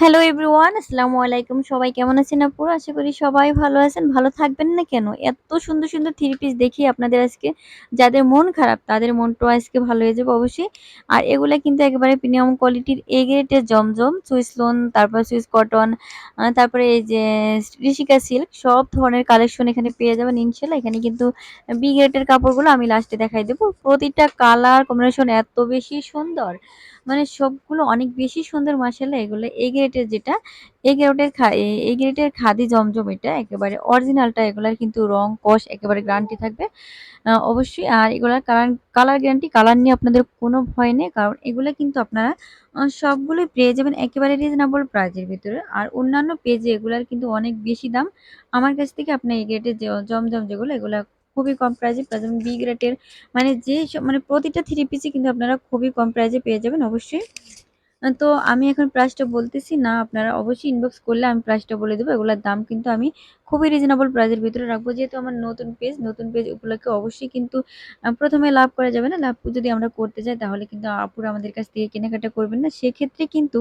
Hello everyone আসসালামু আলাইকুম সবাই কেমন আছেন আপু? আশা করি সবাই ভালো আছেন। ভালো থাকবেন না কেন? এত সুন্দর সুন্দর থ্রি পিস দেখি আপনাদের আজকে। যাদের মন খারাপ, তাদের মনটাও আজকে ভালো হয়ে যাবে অবশ্যই। আর এগুলো কিন্তু একেবারে প্রিমিয়াম কোয়ালিটির এ গ্রেটের জমজম সুইস লোন তারপর সুইস কটন তারপরে এই যে ঋষিকা সিল্ক সব ধরনের কালেকশন এখানে পেয়ে যাবেন ইনশাল্লাহ। এখানে কিন্তু বি গ্রেটের কাপড়গুলো আমি লাস্টে দেখাই দেবো। প্রতিটা কালার কম্বিনেশন এত বেশি সুন্দর। মানে সবগুলো অনেক বেশি সুন্দর মাসাল্লাহ এগুলো এ গ্রেটের যেটা এ গ্রেটের খা, এ গ্রেটের খাদি জমজম এটা, একেবারে অরিজিনালটা এগুলার কিন্তু রং, কষ একেবারে গ্যারান্টি থাকবে। অবশ্যই, আর এগুলার কালার কালার গ্যারান্টি কালার নিয়ে আপনাদের কোনো ভয় নেই, কারণ এগুলো কিন্তু আপনারা সবগুলোই পেয়ে যাবেন একেবারে রিজনেবল প্রাইজের ভিতরে। আর অন্যান্য পেজে এগুলার কিন্তু অনেক বেশি দাম। আমার কাছ থেকে আপনার এই গ্রেটের জমজম যেগুলো, এগুলো খুবই কম প্রাইজে পেয়ে যাবেন বি গ্রেটের মানে যে মানে প্রতিটা থ্রি পিসই কিন্তু আপনারা খুবই কম প্রাইজে পেয়ে যাবেন অবশ্যই। তো আমি এখন প্রাইসটা বলতেছি, না আপনারা অবশ্যই ইনবক্স করলে আমি প্রাইসটা বলে দেবো। এগুলোর দাম কিন্তু আমি খুবই রিজনেবল প্রাইসের ভিতরে রাখব। যেহেতু আমার নতুন পেজ নতুন পেজ উপলক্ষে অবশ্যই কিন্তু প্রথমে লাভ করা যাবে না। লাভ যদি আমরা করতে যাই, তাহলে কিন্তু আপুরা আমাদের কাছ থেকে কেনাকাটা করবেন না। সেক্ষেত্রে কিন্তু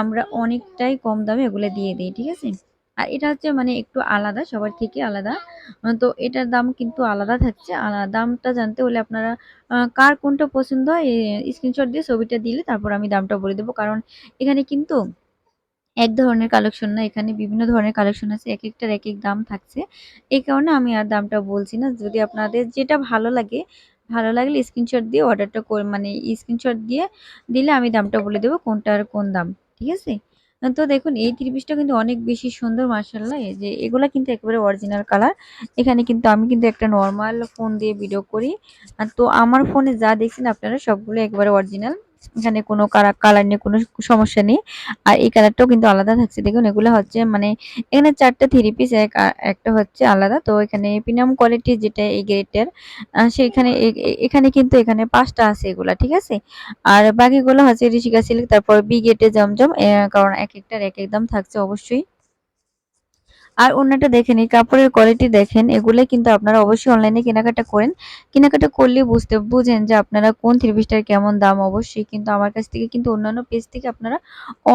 আমরা অনেকটাই কম দামে এগুলো দিয়ে দিই, ঠিক আছে? আর এটা হচ্ছে মানে একটু আলাদা, সবার থেকে আলাদা। তো এটার দাম কিন্তু আলাদা থাকছে। দামটা জানতে হলে আপনারা কার কোনটা পছন্দ হয় স্ক্রিনশট দিয়ে ছবিটা দিলে তারপর আমি দামটা বলে দেবো। কারণ এখানে কিন্তু এক ধরনের কালেকশন না, এখানে বিভিন্ন ধরনের কালেকশন আছে, এক একটার এক এক দাম থাকছে। এই কারণে আমি আর দামটা বলছি না। যদি আপনাদের যেটা ভালো লাগে, ভালো লাগলে স্ক্রিনশট দিয়ে অর্ডারটা মানে স্ক্রিনশট দিয়ে দিলে আমি দামটা বলে দেবো কোনটার কোন দাম। ঠিক আছে? তো দেখুন, এই ত্রিপিসটা কিন্তু অনেক বেশি সুন্দর মার্শাল্লাহ এই যে এগুলা কিন্তু একেবারে অরিজিনাল কালার এখানে কিন্তু আমি কিন্তু একটা নর্মাল ফোন দিয়ে ভিডিও করি। তো আমার ফোনে যা দেখছেন আপনারা সবগুলো একবারে অরিজিনাল এখানে কোনো কালার নিয়ে কোনো সমস্যা নেই। আর এই কালারটাও কিন্তু আলাদা থাকছে। দেখুন, এগুলো হচ্ছে মানে এখানে চারটা থ্রি পিস এক একটা হচ্ছে আলাদা। তো এখানে প্রিমিয়াম কোয়ালিটি যেটা এই গ্রেটের সেখানে এখানে কিন্তু এখানে পাঁচটা আছে এগুলা, ঠিক আছে? আর বাকিগুলো হচ্ছে ঋষিকা সিল্ক, তারপর বি গেটে জমজম কারণ এক একটার এক এক দাম থাকছে অবশ্যই। আর অন্যটা দেখেন, এই কাপড়ের কোয়ালিটি দেখেন, এগুলো কিন্তু আপনারা অবশ্যই অনলাইনে কেনাকাটা করেন। কেনাকাটা করলে বুঝতে, বুঝেন যে আপনারা কোন থ্রি পিসটার কেমন দাম, অবশ্যই কিন্তু আমার কাছ থেকে কিন্তু অন্যান্য পেজ থেকে আপনারা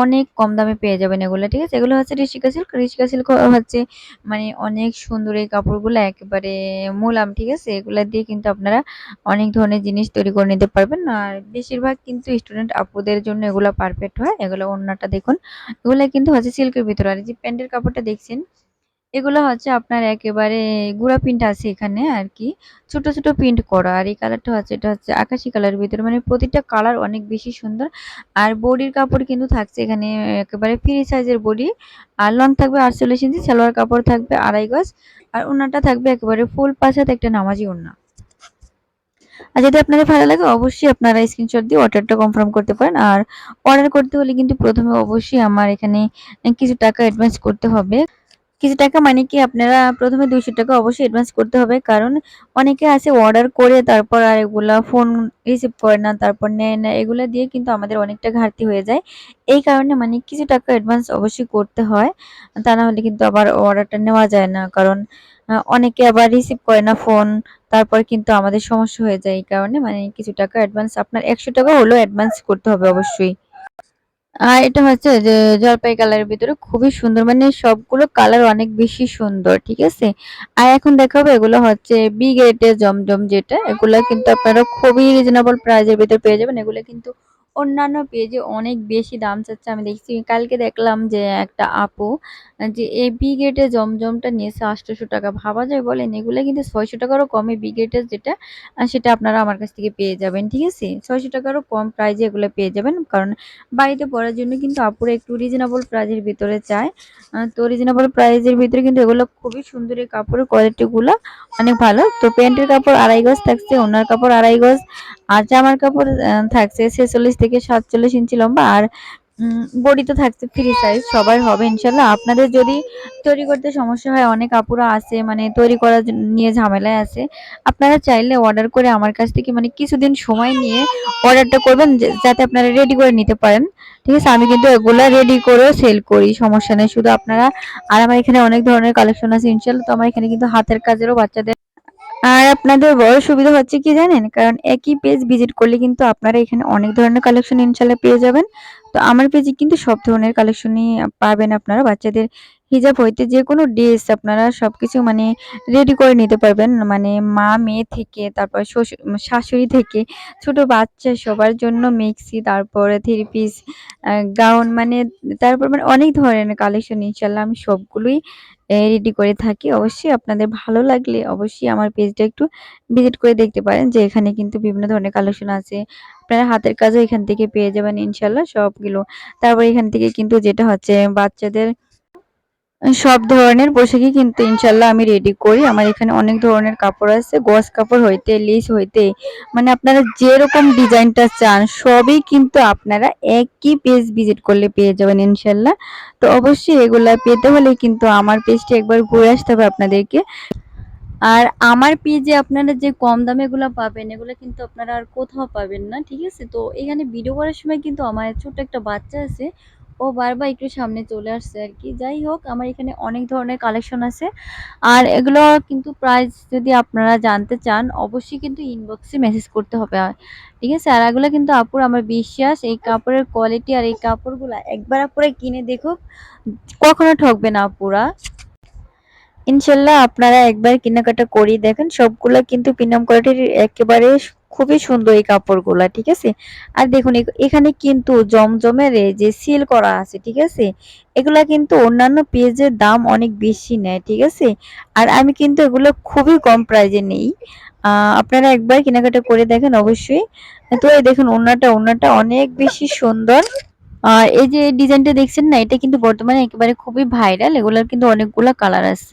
অনেক কম দামে পেয়ে যাবেন এগুলো, ঠিক আছে? এগুলো হচ্ছে ঋষিকা সিল্ক। ঋষিকা সিল্ক হচ্ছে মানে অনেক সুন্দর এই কাপড়গুলো, একেবারে মোলাম, ঠিক আছে? এগুলো দিয়ে কিন্তু আপনারা অনেক ধরনের জিনিস তৈরি করে নিতে পারবেন। আর বেশিরভাগ কিন্তু স্টুডেন্ট আপুদের জন্য এগুলো পারফেক্ট হয়। এগুলো অন্যটা দেখুন, এগুলো কিন্তু হচ্ছে সিল্কের ভিতরে। আর যে প্যান্টের কাপড়টা দেখছেন এগুলো হচ্ছে আপনার একেবারে গুঁড়া প্রিন্ট আছে এখানে আর কি ছোট ছোট প্রিন্ট করা। আর এই কালারটা হচ্ছে, এটা হচ্ছে আকাশি কালার ভিতরে। মানে প্রতিটা কালার অনেক বেশি সুন্দর। আর বডির কাপড় কিন্তু থাকছে এখানে একেবারে ফ্রি সাইজের বডি। আর লং থাকবে আটচল্লিশ ইঞ্চি, সালোয়ার কাপড় থাকবে আড়াই গজ। আর ওনাটা থাকবে একেবারে ফুল পাশাতে একটা নামাজি ওনা আর যদি আপনাদের ভালো লাগে, অবশ্যই আপনারা স্ক্রিনশট দিয়ে অর্ডারটা কনফার্ম করতে পারেন। আর অর্ডার করতে হলে কিন্তু প্রথমে অবশ্যই আমার এখানে কিছু টাকা অ্যাডভান্স করতে হবে। কিছু টাকা মানে কি আপনারা প্রথমে দুইশো টাকা অবশ্যই অ্যাডভান্স করতে হবে। কারণ অনেকে আছে অর্ডার করে, তারপর আর এগুলা ফোন রিসিভ করে না, তারপর নেয় না, এগুলো দিয়ে কিন্তু আমাদের অনেকটা ঘাটতি হয়ে যায়। এই কারণে মানে কিছু টাকা অ্যাডভান্স অবশ্যই করতে হয়, তা না হলে কিন্তু আবার অর্ডারটা নেওয়া যায় না। কারণ অনেকে আবার রিসিভ করে না ফোন তারপর কিন্তু আমাদের সমস্যা হয়ে যায়। এই কারণে মানে কিছু টাকা অ্যাডভান্স আপনার একশো টাকা হলেও অ্যাডভান্স করতে হবে অবশ্যই। আর এটা হচ্ছে যে জলপাই কালারের ভিতরে খুবই সুন্দর মানে সবগুলো কালার অনেক বেশি সুন্দর, ঠিক আছে? আর এখন দেখাবো এগুলো হচ্ছে বি গ্রেডের জমজম যেটা, এগুলো কিন্তু আপনারা খুবই রিজনেবল প্রাইজের ভিতরে পেয়ে যাবেন, এগুলো কিন্তু অন্যান্য পেজে অনেক বেশি দাম চাচ্ছে, আমি দেখছি। কালকে দেখলাম যে একটা আপু যে এই বি গেটের জমজমটা নিয়েছে আটশোশো টাকা। ভাবা যায় বলেন, এগুলো কিন্তু ছয়শো টাকারও কমে বি গেটের যেটা সেটা আপনারা আমার কাছ থেকে পেয়ে যাবেন, ঠিক আছে? ছয়শো টাকারও কম প্রাইজে এগুলো পেয়ে যাবেন, কারণ বাড়িতে পড়ার জন্য কিন্তু আপুরা একটু রিজনেবল প্রাইজের ভিতরে চায়। তো রিজনেবল প্রাইজের ভিতরে কিন্তু এগুলো খুবই সুন্দর এই কাপড়ের কোয়ালিটিগুলো অনেক ভালো। তো প্যান্টের কাপড় আড়াই গজ থাকছে, ওনার কাপড় আড়াই গজ। আর জামার কাপড় থাকছে ছেচল্লিশ থেকে সাতচল্লিশ ইঞ্চি লম্বা আর বডি তো থাকছে ফ্রি সাইজ সবার হবে ইনশাল্লাহ। আপনাদের যদি তৈরি করতে সমস্যা হয়, অনেক কাপড় আছে মানে তৈরি করার নিয়ে ঝামেলায় আছে। আপনারা চাইলে অর্ডার করে আমার কাছ থেকে মানে কিছুদিন সময় নিয়ে অর্ডারটা করবেন যাতে আপনারা রেডি করে নিতে পারেন। ঠিক আছে, আমি কিন্তু এগুলা রেডি করে সেল করি, সমস্যা নেই। শুধু আপনারা, আর আমার এখানে অনেক ধরনের কালেকশন আছে ইনশাল্লাহ, তো আমার এখানে কিন্তু হাতের কাজেরও বাচ্চাদের আর আপনাদের বড় সুবিধা হচ্ছে কি জানেন? কারণ একই পেজ ভিজিট করলে কিন্তু আপনারা এখানে অনেক ধরনের কালেকশন ইনশাল্লাহ পেয়ে যাবেন। তো আমার পেজে কিন্তু সব ধরনের কালেকশনই পাবেন আপনারা। বাচ্চাদের হিজাব হইতে যে কোনো ড্রেস আপনারা সব কিছু মানে রেডি করে নিতে পারবেন। মানে মা, মেয়ে থেকে তারপর শাশুড়ি থেকে ছোট বাচ্চা সবার জন্য মিক্সি তারপরে থ্রি পিস গাউন মানে তারপর মানে অনেক ধরনের কালেকশন ইনশাআল্লাহ আমি সবগুলোই রেডি করে থাকি। অবশ্যই আপনাদের ভালো লাগলে অবশ্যই আমার পেজটা একটু ভিজিট করে দেখতে পারেন, যে এখানে কিন্তু বিভিন্ন ধরনের কালেকশন আছে। আপনারা হাতের কাজও এখান থেকে পেয়ে যাবেন ইনশাল্লাহ সবগুলো। তারপর এখান থেকে কিন্তু যেটা হচ্ছে বাচ্চাদের সব ধরনের পোশাকই কিন্তু ইনশাল্লাহ আমি রেডি করি। আমার এখানে অনেক ধরনের কাপড় আছে। গস কাপড় হইতে, লেস হইতে মানে আপনারা যেরকম ডিজাইনটা চান সবই কিন্তু আপনারা একই পেজ ভিজিট করলে পেয়ে যাবেন ইনশাল্লাহ তো অবশ্যই এগুলা পেতে হলে কিন্তু আমার পেজটি একবার ঘুরে আসতে হবে আপনাদেরকে। আর আমার পেজে আপনারা যে কম দামে এগুলা পাবেন, এগুলো কিন্তু আপনারা আর কোথাও পাবেন না। ঠিক আছে? তো এখানে ভিডিও করার সময় কিন্তু আমার ছোট্ট একটা বাচ্চা আছে। ও বারবার একটু সামনে চলে আসছে আর কি যাই হোক আমার এখানে অনেক ধরনের কালেকশন আছে। আর এগুলো কিন্তু প্রাইস যদি আপনারা জানতে চান অবশ্যই কিন্তু ইনবক্সে মেসেজ করতে হবে। ঠিক আছে? আর এগুলো কিন্তু আপুর আমার বিশ্বাস এই কাপড়ের কোয়ালিটি আর এই কাপড়গুলো একবার আপুরা কিনে দেখুক, কখনো ঠকবে না আপুরা। ইনশাল্লাহ আপনারা একবার কেনাকাটা করেই দেখেন। সবগুলো কিন্তু প্রিমিয়াম কোয়ালিটির একেবারে খুবই সুন্দর এই কাপড়গুলা। ঠিক আছে? আর দেখুন এখানে কিন্তু জমজমের যে সিল করা আছে। ঠিক আছে? এগুলা কিন্তু অন্যান্য পেজের দাম অনেক বেশি নেয়। ঠিক আছে? আর আমি কিন্তু এগুলো খুবই কম প্রাইজে নেই। আপনারা একবার কেনাকাটা করে দেখেন অবশ্যই। তো এই দেখুন ওড়নাটা, ওড়নাটা অনেক বেশি সুন্দর। আর এই যে ডিজাইনটা দেখছেন না এটা কিন্তু বর্তমানে একেবারে খুবই ভাইরাল। এগুলার কিন্তু অনেকগুলা কালার আছে।